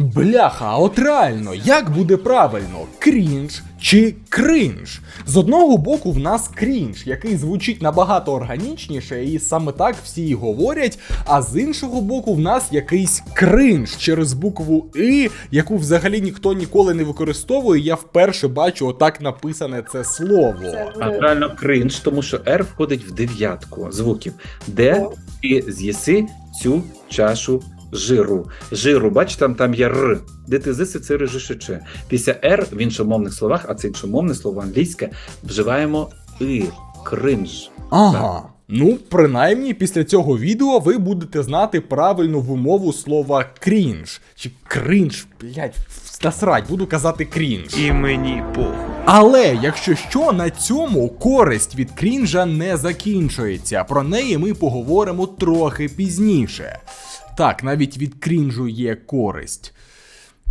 Бляха, а от реально, як буде правильно? Крінж чи кринж? З одного боку, в нас крінж, який звучить набагато органічніше, і саме так всі і говорять. А з іншого боку, в нас якийсь кринж через букву І, яку взагалі ніхто ніколи не використовує. Я вперше бачу отак написане це слово. А реально кринж, тому що R входить в дев'ятку звуків, де О. ти з'їси цю чашу жиру. Жиру, бач, там, там є Р, де ти зиси це режишече. Після R в іншомовних словах, а це іншомовне слово англійське, вживаємо І, кринж. Ага. Ну, принаймні, після цього відео ви будете знати правильну вимову слова крінж. Чи кринж, блять, насрать, буду казати крінж. І мені похуй. Але якщо що, на цьому користь від крінжа не закінчується. Про неї ми поговоримо трохи пізніше. Так, навіть від крінжу є користь.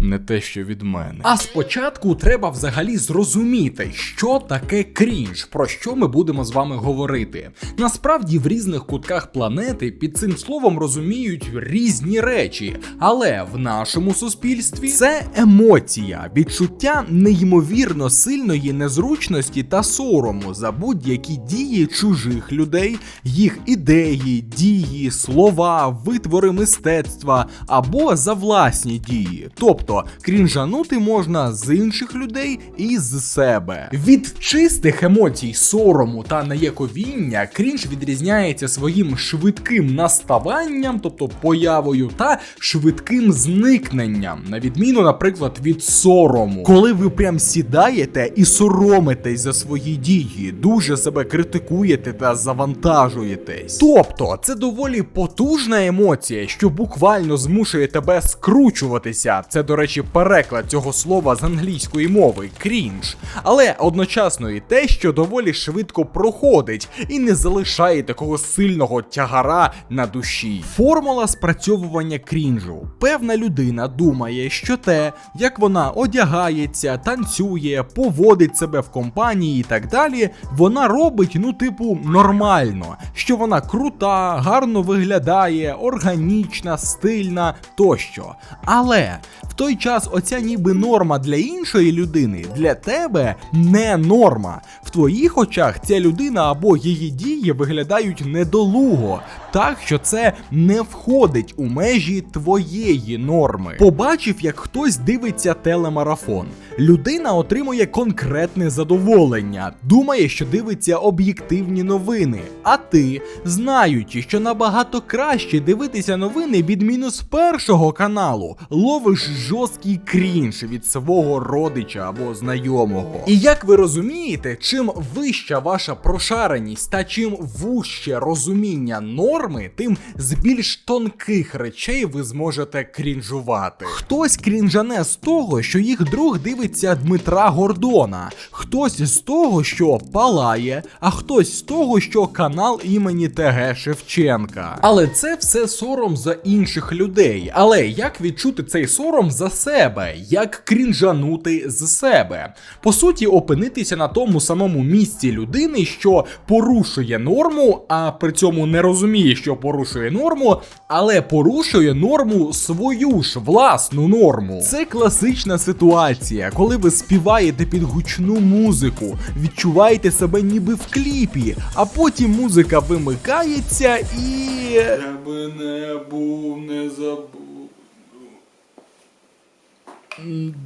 Не те, що від мене. А спочатку треба взагалі зрозуміти, що таке крінж, про що ми будемо з вами говорити. Насправді в різних кутках планети під цим словом розуміють різні речі, але в нашому суспільстві це емоція, відчуття неймовірно сильної незручності та сорому за будь-які дії чужих людей, їх ідеї, дії, слова, витвори мистецтва або за власні дії. Тобто крінжанути можна з інших людей і з себе. Від чистих емоцій, сорому та неяковіння крінж відрізняється своїм швидким наставанням, тобто появою, та швидким зникненням, на відміну, наприклад, від сорому. Коли ви прям сідаєте і соромитесь за свої дії, дуже себе критикуєте та завантажуєтесь. Тобто, це доволі потужна емоція, що буквально змушує тебе скручуватися. Це, до речі, переклад цього слова з англійської мови крінж. Але одночасно і те, що доволі швидко проходить і не залишає такого сильного тягара на душі. Формула спрацьовування крінжу. Певна людина думає, що те, як вона одягається, танцює, поводить себе в компанії і так далі, вона робить, ну, типу, нормально, що вона крута, гарно виглядає, органічна, стильна тощо. Але той час оця ніби норма для іншої людини, для тебе не норма. В твоїх очах ця людина або її дії виглядають недолуго, так що це не входить у межі твоєї норми. Побачив, як хтось дивиться телемарафон. Людина отримує конкретне задоволення, думає, що дивиться об'єктивні новини. А ти, знаючи, що набагато краще дивитися новини від мінус першого каналу, ловиш жорсткий крінж від свого родича або знайомого. І як ви розумієте, чим вища ваша прошареність та чим вуще розуміння норми, тим з більш тонких речей ви зможете крінжувати. Хтось крінжане з того, що їх друг дивиться Дмитра Гордона, хтось з того, що палає, а хтось з того, що канал імені ТГ Шевченка. Але це все сором за інших людей. Але як відчути цей сором за себе? Як крінжанути з себе? По суті, опинитися на тому самому місці людини, що порушує норму, а при цьому не розуміє, що порушує норму, але порушує норму свою ж власну норму. Це класична ситуація, коли ви співаєте під гучну музику, відчуваєте себе ніби в кліпі, а потім музика вимикається і. Я би не був, не забув.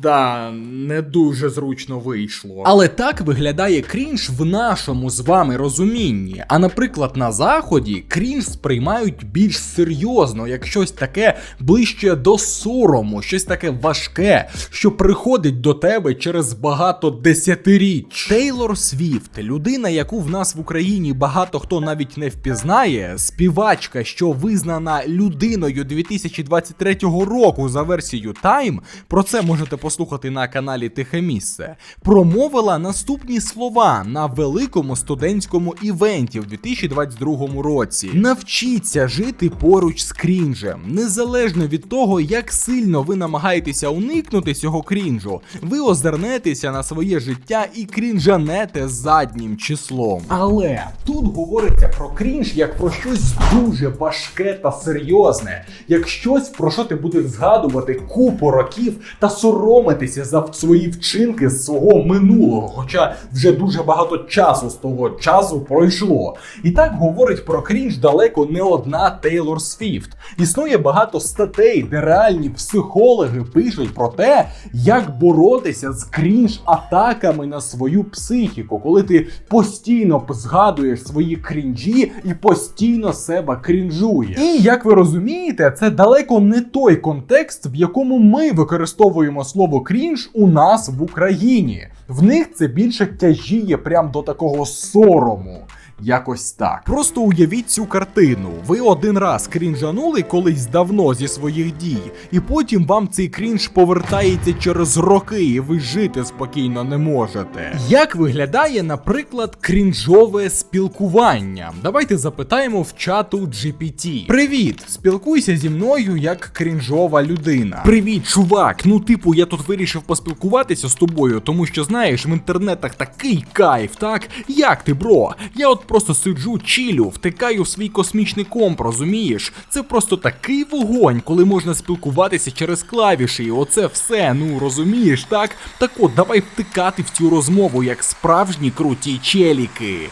Да, не дуже зручно вийшло. Але так виглядає крінж в нашому з вами розумінні. А наприклад, на заході крінж сприймають більш серйозно, як щось таке ближче до сорому, щось таке важке, що приходить до тебе через багато десятиріч. Тейлор Свіфт, людина, яку в нас в Україні багато хто навіть не впізнає, співачка, що визнана людиною 2023 року за версією Time, про це можете послухати на каналі Тихе місце, промовила наступні слова на великому студентському івенті в 2022 році. Навчіться жити поруч з крінжем, незалежно від того, як сильно ви намагаєтеся уникнути цього крінжу, ви озирнетеся на своє життя і крінжанете заднім числом. Але тут говориться про крінж як про щось дуже важке та серйозне, як щось, про що ти будеш згадувати купу років та соромитися за свої вчинки з свого минулого, хоча вже дуже багато часу з того часу пройшло. І так говорить про крінж далеко не одна Тейлор Свіфт. Існує багато статей, де реальні психологи пишуть про те, як боротися з крінж-атаками на свою психіку, коли ти постійно згадуєш свої крінжі і постійно себе крінжуєш. І як ви розумієте, це далеко не той контекст, в якому ми використовуємо слово крінж у нас в Україні. В них це більше тяжіє прям до такого сорому. Якось так. Просто уявіть цю картину. Ви один раз крінжанули колись давно зі своїх дій, і потім вам цей крінж повертається через роки, і ви жити спокійно не можете. Як виглядає, наприклад, крінжове спілкування? Давайте запитаємо в чату GPT. Привіт! Спілкуйся зі мною як крінжова людина. Привіт, чувак! Ну, типу, я тут вирішив поспілкуватися з тобою, тому що знаєш, в інтернетах такий кайф, так? Як ти, бро? Я от просто сиджу, чілю, втикаю в свій космічний комп, розумієш? Це просто такий вогонь, коли можна спілкуватися через клавіші. І оце все, ну розумієш, так? Так от, давай втикати в цю розмову, як справжні круті челіки.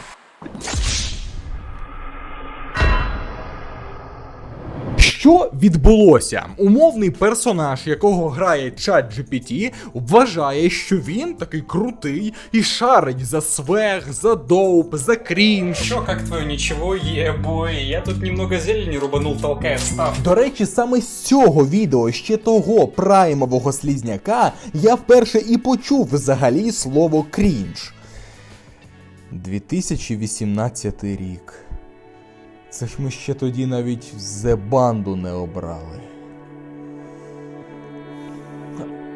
Що відбулося? Умовний персонаж, якого грає чат GPT, вважає, що він такий крутий і шарить за свег, за доуп, за крінж. Чё, как твое ничего, ебой, я тут немного зелени рубанул, толкая встав. До речі, саме з цього відео ще того праймового слізняка я вперше і почув взагалі слово крінж. 2018 рік. Це ж ми ще тоді навіть Зебанду не обрали.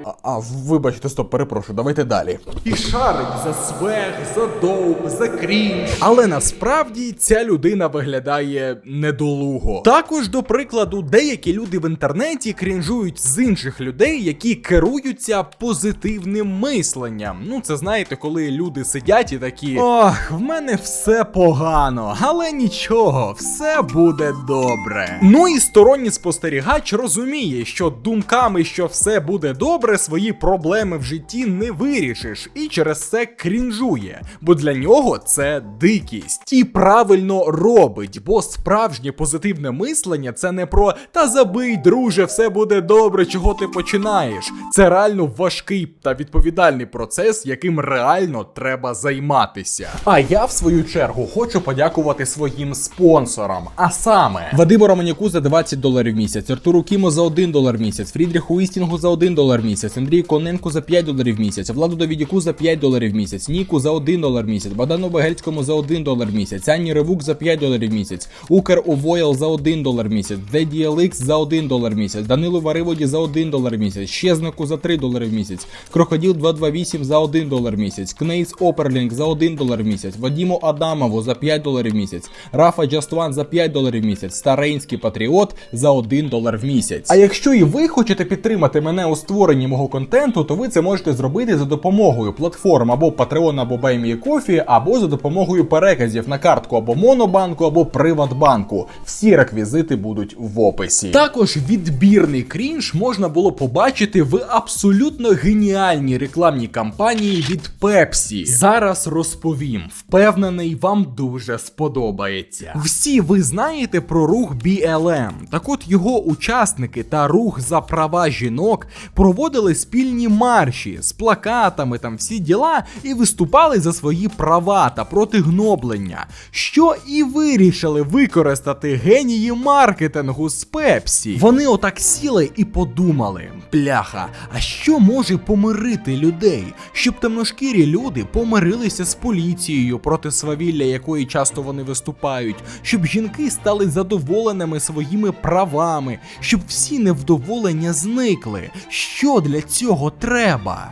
А, а, вибачте, стоп, перепрошую, давайте далі. І шарить за свег, за доуп, за крінж. Але насправді ця людина виглядає недолуго. Також, до прикладу, деякі люди в інтернеті крінжують з інших людей, які керуються позитивним мисленням. Ну, це знаєте, коли люди сидять і такі. Ох, в мене все погано, але нічого, все буде добре. Ну і сторонній спостерігач розуміє, що думками, що все буде добре, свої проблеми в житті не вирішиш, і через це крінжує, бо для нього це дикість. І правильно робить, бо справжнє позитивне мислення це не про та забий, друже, все буде добре, чого ти починаєш. Це реально важкий та відповідальний процес, яким реально треба займатися. А я, в свою чергу, хочу подякувати своїм спонсорам. А саме Вадиму Романюку за 20 доларів місяць, Артуру Кіму за 1 долар місяць, Фрідріху Істінгу за 1 долар в місяць, Андрію Коненку за 5 доларів місяць, Владу Давідюку за 5 доларів місяць, Ніку за 1 долар місяць, Богдану Багельському за 1 долар місяць, Анні Ревук за 5 доларів місяць, Укр Овойл за 1 долар місяць, DDLX за 1 долар місяць, Данилу Вариводі за 1 долар місяць, Щезнику за 3 долари в місяць, Крокодил 228 за 1 долар місяць, Кнейс Оперлінг за 1 долар місяць, Вадіму Адамову за 5 доларів місяць, Рафа Джастван за 5 доларів місяць, Старенський Патріот за 1 долар в місяць. А якщо і ви хочете підтримати мене у створенні мого контенту, то ви це можете зробити за допомогою платформ або Patreon, або BuyMeACoffee, або за допомогою переказів на картку або Монобанку, або Приватбанку. Всі реквізити будуть в описі. Також відбірний крінж можна було побачити в абсолютно геніальній рекламній кампанії від Pepsi. Зараз розповім. Впевнений, вам дуже сподобається. Всі ви знаєте про рух BLM. Так от його учасники та рух за права жінок проводили спільні марші з плакатами, там всі діла, і виступали за свої права та проти гноблення, що і вирішили використати генії маркетингу з Пепсі. Вони отак сіли і подумали: бляха, а що може помирити людей, щоб темношкірі люди помирилися з поліцією проти свавілля, якої часто вони виступають, щоб жінки стали задоволеними своїми правами, щоб всі невдоволення зникли. Що для для цього треба?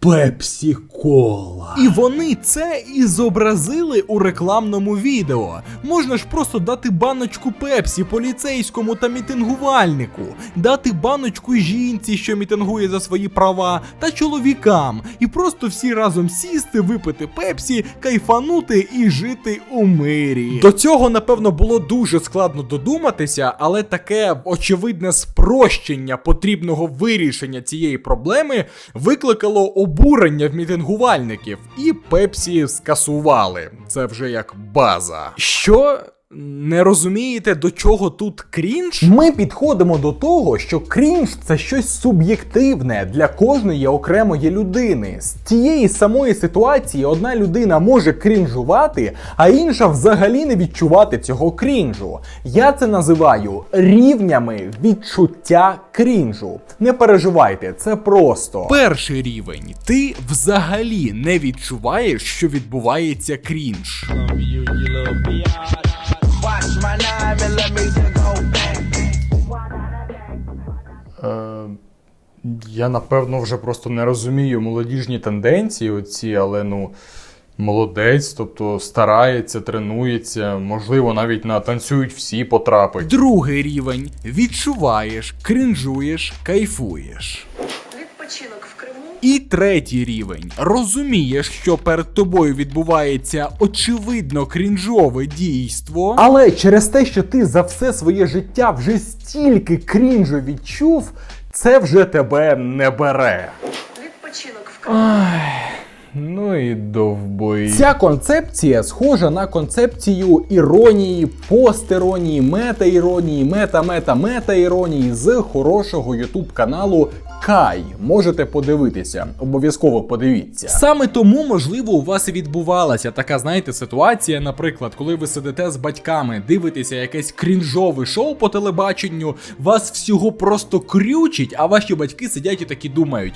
Пепсі кола. І вони це і зобразили у рекламному відео. Можна ж просто дати баночку пепсі поліцейському та мітингувальнику, дати баночку жінці, що мітингує за свої права, та чоловікам, і просто всі разом сісти, випити пепсі, кайфанути і жити у мирі. До цього, напевно, було дуже складно додуматися, але таке очевидне спрощення потрібного вирішення цієї проблеми викликало обурення в мітингувальників, і Пепсі скасували. Це вже як база. Що? Не розумієте, до чого тут крінж? Ми підходимо до того, що крінж це щось суб'єктивне для кожної окремої людини. З тієї самої ситуації одна людина може крінжувати, а інша взагалі не відчувати цього крінжу. Я це називаю рівнями відчуття крінжу. Не переживайте, це просто. Перший рівень. Ти взагалі не відчуваєш, що відбувається крінж. Я напевно вже просто не розумію молодіжні тенденції, оці, але ну. Молодець, тобто старається, тренується, можливо, навіть на танцюють всі потрапить. Другий рівень. Відчуваєш, кринжуєш, кайфуєш. Відпочинок в Криму. І третій рівень. Розумієш, що перед тобою відбувається очевидно крінжове дійство. Але через те, що ти за все своє життя вже стільки крінжу відчув, це вже тебе не бере. Відпочинок в Криму. Ну і довбої. Ця концепція схожа на концепцію іронії, постіронії, мета-іронії, мета-мета-мета-іронії з хорошого ютуб каналу Кай. Можете подивитися, обов'язково подивіться. Саме тому, можливо, у вас і відбувалася така, знаєте, ситуація, наприклад, коли ви сидите з батьками, дивитеся якесь крінжове шоу по телебаченню, вас всього просто крючить, а ваші батьки сидять і такі думають.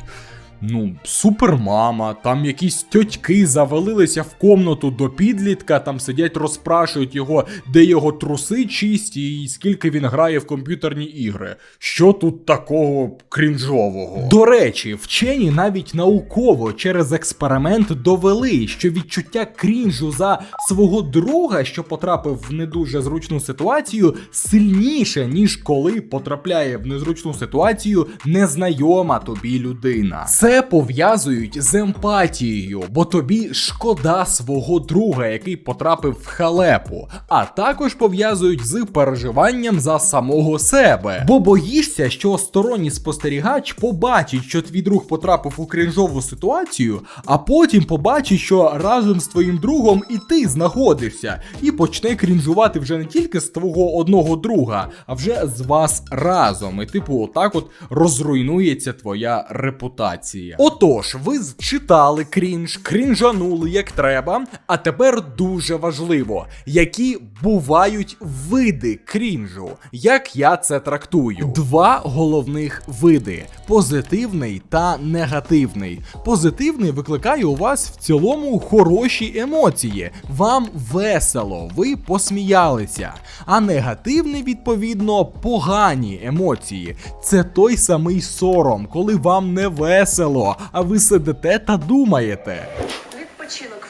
Ну, супермама, там якісь тьотьки завалилися в комнату до підлітка, там сидять, розпрашують його, де його труси чисті і скільки він грає в комп'ютерні ігри. Що тут такого крінжового? До речі, вчені навіть науково через експеримент довели, що відчуття крінжу за свого друга, що потрапив в не дуже зручну ситуацію, сильніше, ніж коли потрапляє в незручну ситуацію незнайома тобі людина. Це пов'язують з емпатією, бо тобі шкода свого друга, який потрапив в халепу, а також пов'язують з переживанням за самого себе. Бо боїшся, що сторонній спостерігач побачить, що твій друг потрапив у крінжову ситуацію, а потім побачить, що разом з твоїм другом і ти знаходишся, і почне крінжувати вже не тільки з твого одного друга, а вже з вас разом. І типу, отак от розруйнується твоя репутація. Отож, ви читали крінж, крінжанули як треба. А тепер дуже важливо, які бувають види крінжу, як я це трактую. Два головних види: позитивний та негативний. Позитивний викликає у вас в цілому хороші емоції. Вам весело, ви посміялися. А негативний, відповідно, погані емоції. Це той самий сором, коли вам не весело, а ви сидите та думаєте. Відпочинок.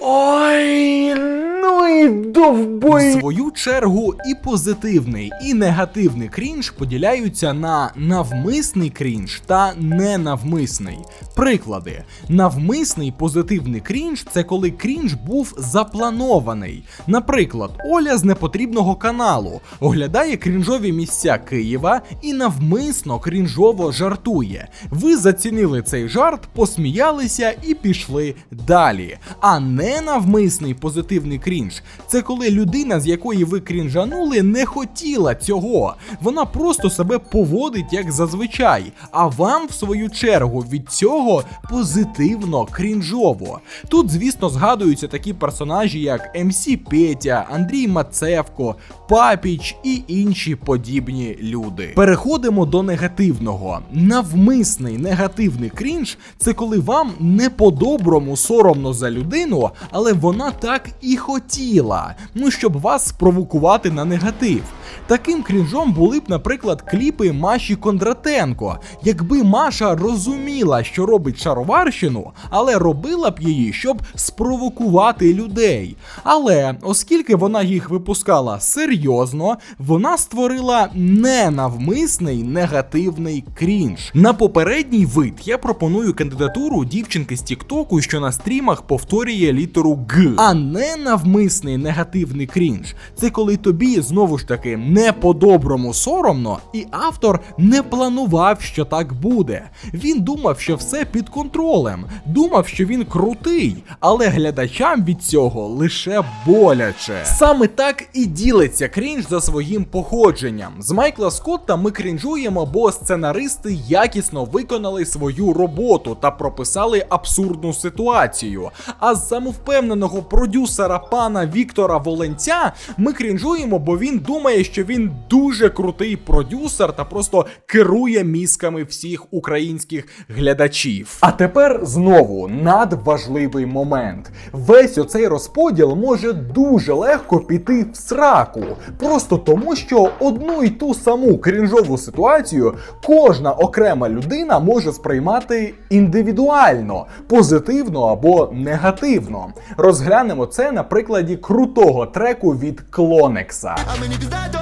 Ой, ну і довбой. В свою чергу і позитивний, і негативний крінж поділяються на навмисний крінж та ненавмисний. Приклади: навмисний позитивний крінж це коли крінж був запланований. Наприклад, Оля з непотрібного каналу оглядає крінжові місця Києва і навмисно крінжово жартує. Ви зацінили цей жарт, посміялися і пішли далі. А ненавмисний позитивний крінж це коли людина, з якої ви крінжанули, не хотіла цього. Вона просто себе поводить як зазвичай. А вам, в свою чергу, від цього позитивно крінжово. Тут, звісно, згадуються такі персонажі, як МС Петя, Андрій Мацевко, Папіч і інші подібні люди. Переходимо до негативного. Навмисний негативний крінж це коли вам не по-доброму соромно за людину, але вона так і хотіла ну щоб вас спровокувати на негатив. Таким крінжом були б, наприклад, кліпи Маші Кондратенко, якби Маша розуміла, що робить шароварщину, але робила б її, щоб спровокувати людей. Але оскільки вона їх випускала серйозно, вона створила ненавмисний негативний крінж. На попередній вид я пропоную кандидатуру дівчинки з Тіктоку, що на стрімах повторює літеру Г. А ненавмисний негативний крінж це коли тобі знову ж таки не по-доброму соромно, і автор не планував, що так буде. Він думав, що все під контролем, думав, що він крутий, але глядачам від цього лише боляче. Саме так і ділиться крінж за своїм походженням. З Майкла Скотта ми крінжуємо, бо сценаристи якісно виконали свою роботу та прописали абсурдну ситуацію. А з самовпевненого продюсера пана Віктора Воленця ми крінжуємо, бо він думає, що він дуже крутий продюсер та просто керує мізками всіх українських глядачів. А тепер знову надважливий момент. Весь оцей розподіл може дуже легко піти в сраку, просто тому, що одну і ту саму крінжову ситуацію кожна окрема людина може сприймати індивідуально, позитивно або негативно. Розглянемо це на прикладі крутого треку від Клонекса. А мені піздато,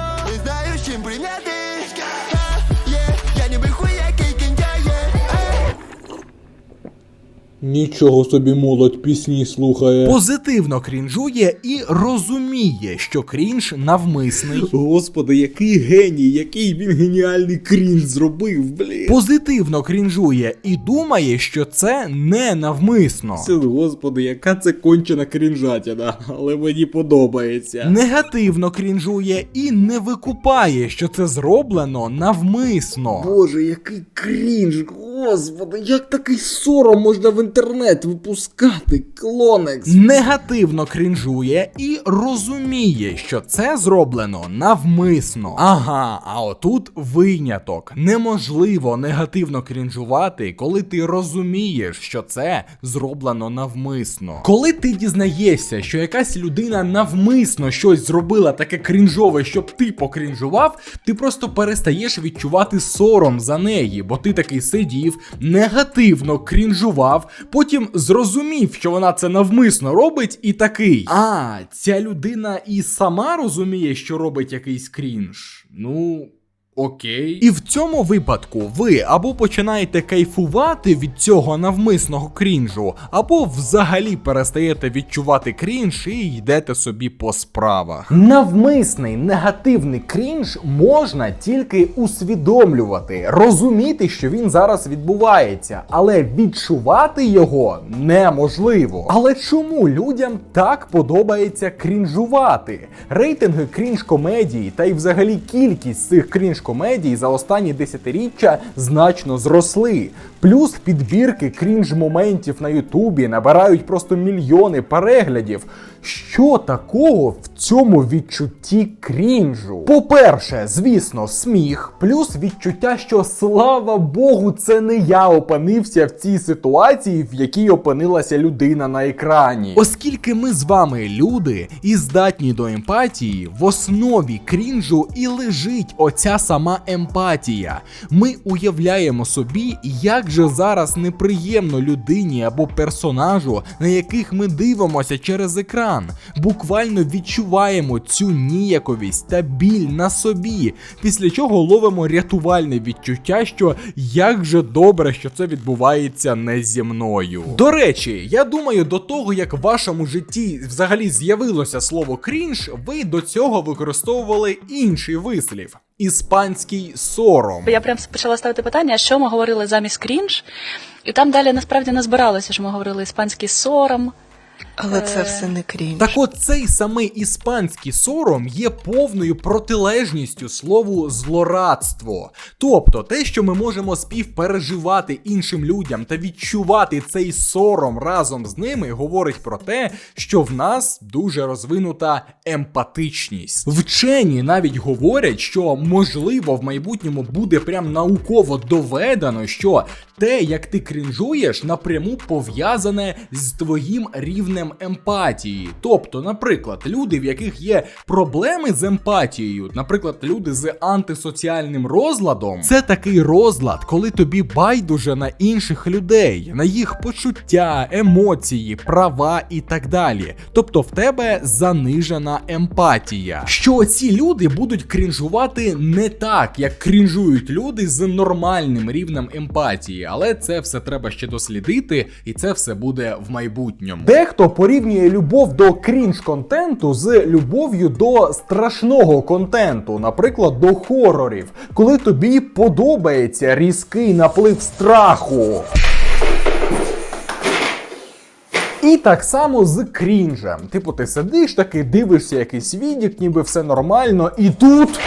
Нічого собі молодь пісні слухає. Позитивно крінжує і розуміє, що крінж навмисний. Господи, який геній, який він геніальний крінж зробив, блін. Позитивно крінжує і думає, що це не навмисно. Сил, Господи, яка це кончена крінжатіна, але мені подобається. Негативно крінжує і не викупає, що це зроблено навмисно. Боже, який крінж, господи, як такий сором можна в інтернет випускати, клонекс. Негативно крінжує і розуміє, що це зроблено навмисно. Ага, а отут виняток. Неможливо негативно крінжувати, коли ти розумієш, що це зроблено навмисно. Коли ти дізнаєшся, що якась людина навмисно щось зробила таке крінжове, щоб ти покрінжував, ти просто перестаєш відчувати сором за неї, бо ти такий сидів, негативно крінжував, потім зрозумів, що вона це навмисно робить, і такий. А, ця людина і сама розуміє, що робить якийсь крінж. Ну. Окей. І в цьому випадку ви або починаєте кайфувати від цього навмисного крінжу, або взагалі перестаєте відчувати крінж і йдете собі по справах. Навмисний негативний крінж можна тільки усвідомлювати, розуміти, що він зараз відбувається, але відчувати його неможливо. Але чому людям так подобається крінжувати? Рейтинги крінж комедії та й взагалі кількість цих крінж комедій за останні десятиріччя значно зросли. Плюс підбірки крінж моментів на Ютубі набирають просто мільйони переглядів. Що такого в цьому відчутті крінжу? По-перше, звісно, сміх, плюс відчуття, що слава Богу, це не я опинився в цій ситуації, в якій опинилася людина на екрані. Оскільки ми з вами люди і здатні до емпатії, в основі крінжу і лежить оця сама емпатія. Ми уявляємо собі, як же зараз неприємно людині або персонажу, на яких ми дивимося через екран. Буквально відчуваємо цю ніяковість та біль на собі, після чого ловимо рятувальне відчуття, що як же добре, що це відбувається не зі мною. До речі, я думаю, до того як в вашому житті взагалі з'явилося слово крінж, ви до цього використовували інший вислів. Іспанський сором. Я прям почала ставити питання, що ми говорили замість крінж, і там далі насправді не збиралося, що ми говорили іспанський сором. Але це все не крінж. Так от цей самий іспанський сором є повною протилежністю слову злорадство. Тобто те, що ми можемо співпереживати іншим людям та відчувати цей сором разом з ними, говорить про те, що в нас дуже розвинута емпатичність. Вчені навіть говорять, що можливо в майбутньому буде прям науково доведено, що те, як ти крінжуєш, напряму пов'язане з твоїм рівнем рівнем емпатії. Тобто, наприклад, люди, в яких є проблеми з емпатією, наприклад, люди з антисоціальним розладом, це такий розлад, коли тобі байдуже на інших людей, на їх почуття, емоції, права і так далі. Тобто в тебе занижена емпатія. Що ці люди будуть крінжувати не так, як крінжують люди з нормальним рівнем емпатії, але це все треба ще дослідити, і це все буде в майбутньому. Дехто порівнює любов до крінж контенту з любов'ю до страшного контенту, наприклад, до хорорів, коли тобі подобається різкий наплив страху. І так само з крінжем. Типу, ти сидиш таки, дивишся якийсь відік, ніби все нормально, і тут.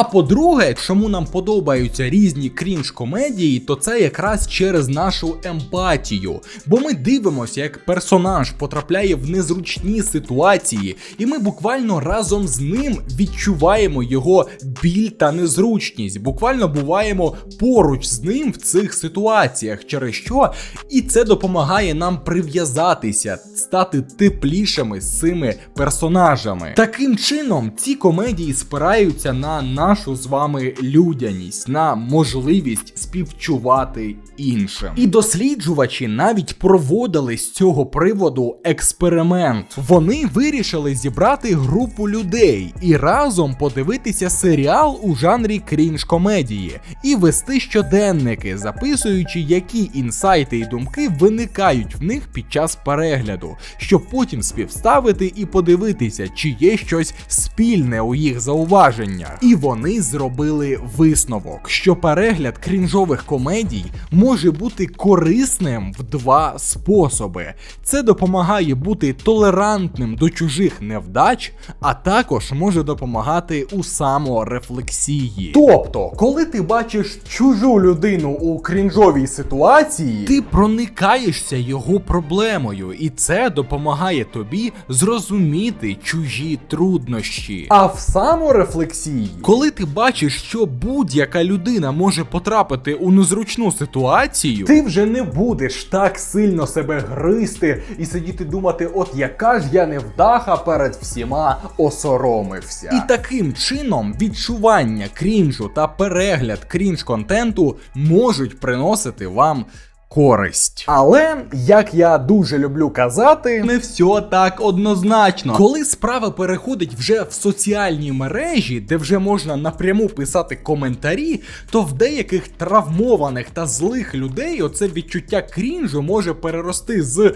А по-друге, чому нам подобаються різні крінж комедії, то це якраз через нашу емпатію. Бо ми дивимося, як персонаж потрапляє в незручні ситуації, і ми буквально разом з ним відчуваємо його біль та незручність. Буквально буваємо поруч з ним в цих ситуаціях, через що і це допомагає нам прив'язатися, стати теплішими з цими персонажами. Таким чином, ці комедії спираються на нашу з вами людяність, на можливість співчувати іншим. І досліджувачі навіть проводили з цього приводу експеримент. Вони вирішили зібрати групу людей і разом подивитися серіал у жанрі крінж комедії і вести щоденники, записуючи, які інсайти і думки виникають в них під час перегляду, щоб потім співставити і подивитися, чи є щось спільне у їх зауваженнях. І вони зробили висновок, що перегляд крінжових комедій може бути корисним в два способи. Це допомагає бути толерантним до чужих невдач, а також може допомагати у саморефлексії. Тобто, коли ти бачиш чужу людину у крінжовій ситуації, ти проникаєшся його проблемою, і це допомагає тобі зрозуміти чужі труднощі. А в саморефлексії, коли ти бачиш, що будь-яка людина може потрапити у незручну ситуацію, ти вже не будеш так сильно себе гризти і сидіти думати, от яка ж я невдаха перед всіма осоромився. І таким чином відчування крінжу та перегляд крінж контенту можуть приносити вам користь. Але, як я дуже люблю казати, не все так однозначно. Коли справа переходить вже в соціальні мережі, де вже можна напряму писати коментарі, то в деяких травмованих та злих людей оце відчуття крінжу може перерости з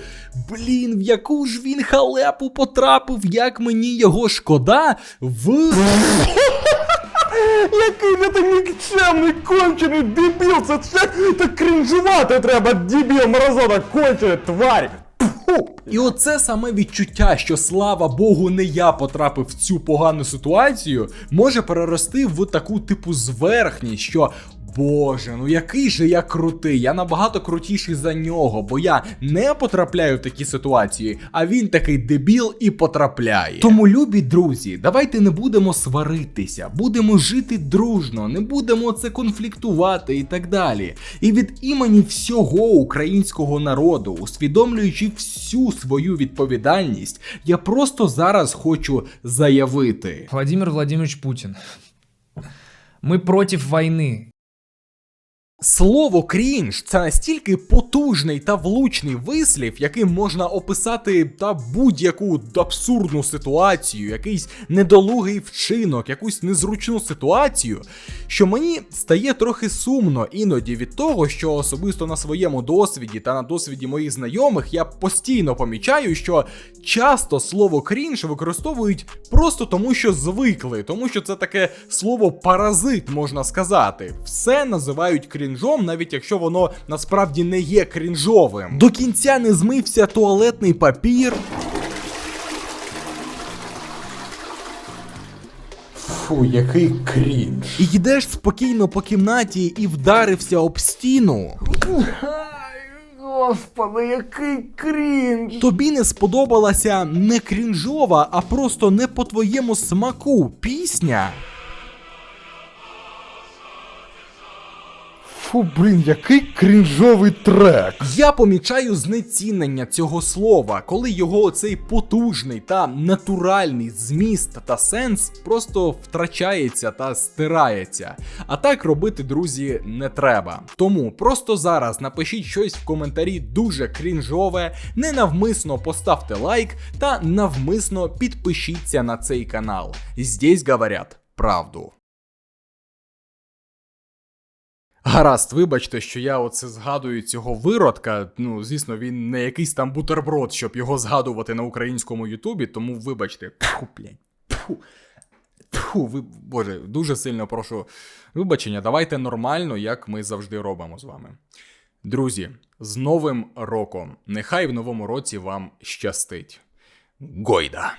блін, в яку ж він халепу потрапив, як мені його шкода, в. Який же ти нікчемний кончений дебіл! Це ще так крінжувати треба, дебіл, мразота, кончений, тварь! І оце саме відчуття, що слава Богу, не я потрапив в цю погану ситуацію, може перерости в таку типу зверхність, що. Боже, ну який же я крутий, я набагато крутіший за нього, бо я не потрапляю в такі ситуації, а він такий дебіл і потрапляє. Тому, любі друзі, давайте не будемо сваритися, будемо жити дружно, не будемо це конфліктувати і так далі. І від імені всього українського народу, усвідомлюючи всю свою відповідальність, я просто зараз хочу заявити. Владимир Владимирович Путин. Мы против войны. Слово крінж це настільки потужний та влучний вислів, яким можна описати та будь-яку абсурдну ситуацію, якийсь недолугий вчинок, якусь незручну ситуацію, що мені стає трохи сумно іноді від того, що особисто на своєму досвіді та на досвіді моїх знайомих я постійно помічаю, що часто слово крінж використовують просто тому, що звикли, тому що це таке слово паразит, можна сказати. Все називають крінжом, навіть якщо воно насправді не є крінжовим. До кінця не змився туалетний папір. Фу, який крінж. І йдеш спокійно по кімнаті і вдарився об стіну. Господи, який крінж! Тобі не сподобалася не крінжова, а просто не по твоєму смаку пісня. Фу, блін, який крінжовий трек. Я помічаю знецінення цього слова, коли його оцей потужний та натуральний зміст та сенс просто втрачається та стирається. А так робити, друзі, не треба. Тому просто зараз напишіть щось в коментарі дуже крінжове, ненавмисно поставте лайк та навмисно підпишіться на цей канал. Здесь говорять правду. Гаразд, вибачте, що я оце згадую цього виродка. Ну, звісно, він не якийсь там бутерброд, щоб його згадувати на українському Ютубі, тому вибачте. Пфу, блядь. Пфу. Пфу, ви, боже, дуже сильно прошу вибачення. Давайте нормально, як ми завжди робимо з вами. Друзі, з Новим роком! Нехай в новому році вам щастить. Гойда!